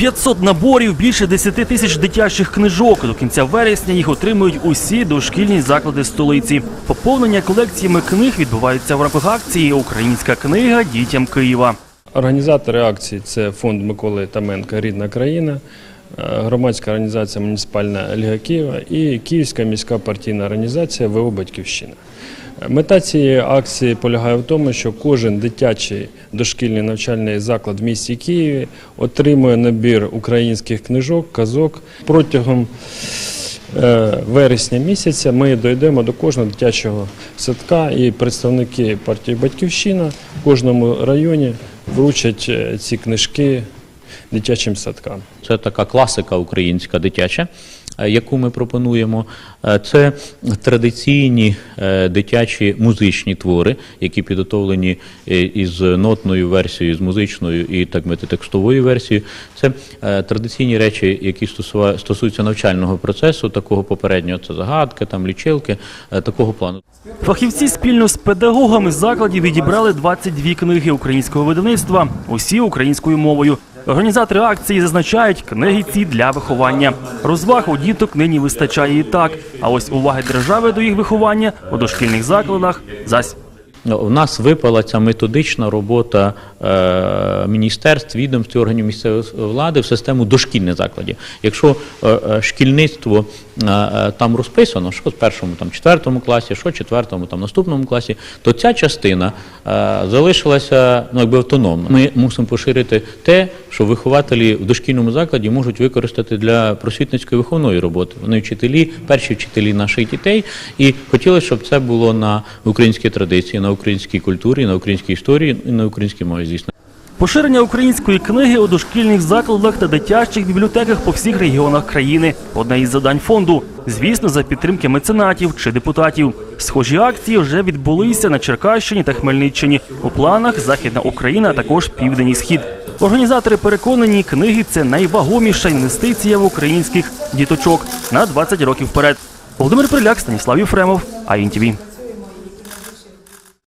500 наборів, більше 10 тисяч дитячих книжок. До кінця вересня їх отримують усі дошкільні заклади столиці. Поповнення колекціями книг відбувається в рамках акції Українська книга дітям Києва. Організатори акції це фонд Миколи Таменка Рідна країна, громадська організація Муніципальна Ліга Києва і Київська міська партійна організація ВО Батьківщина. Мета цієї акції полягає в тому, що кожен дитячий дошкільний навчальний заклад в місті Києві отримує набір українських книжок, казок протягом е, вересня місяця. Ми дійдемо до кожного дитячого садка і представники партії Батьківщина в кожному районі вручать е, ці книжки дитячим садкам. Це така класика українська дитяча, е, яку ми пропонуємо. Е, Це традиційні е, дитячі музичні твори, які підготовлені із нотною версією, з музичною і так мити текстовою версією. Це традиційні речі, які стосуються навчального процесу, такого попереднього це загадки, там лічилки, такого плану. Фахівці спільно з педагогами закладів відібрали 22 книги українського видавництва, усі українською мовою. Організатори акції зазначають, книги ці для виховання. Розваг у діток нині вистачає і так. А ось уваги держави до їх виховання у дошкільних закладах зась. У нас випала ця методична робота е, міністерств, відомств органів місцевої влади в систему дошкільних закладів. Якщо е, е, шкільництво там розписано, що в першому, там четвертому класі, що в четвертому, там наступному класі, то ця частина залишилася ну, якби автономно. Ми мусимо поширити те, що вихователі в дошкільному закладі можуть використати для просвітницької виховної роботи. Вони вчителі, перші вчителі наших дітей, і хотілося, щоб це було на українській традиції, на українській культурі, на українській історії і на українській мові, звісно. Поширення української книги у дошкільних закладах та дитячих бібліотеках по всіх регіонах країни одне із завдань фонду. Звісно, за підтримки меценатів чи депутатів. Схожі акції вже відбулися на Черкащині та Хмельниччині. У планах Західна Україна, а також Південь і Схід. Організатори переконані, книги це найвагоміша інвестиція в українських діточок на 20 років вперед. Володимир Приляк, Станіслав Єфремов, АІНТВ.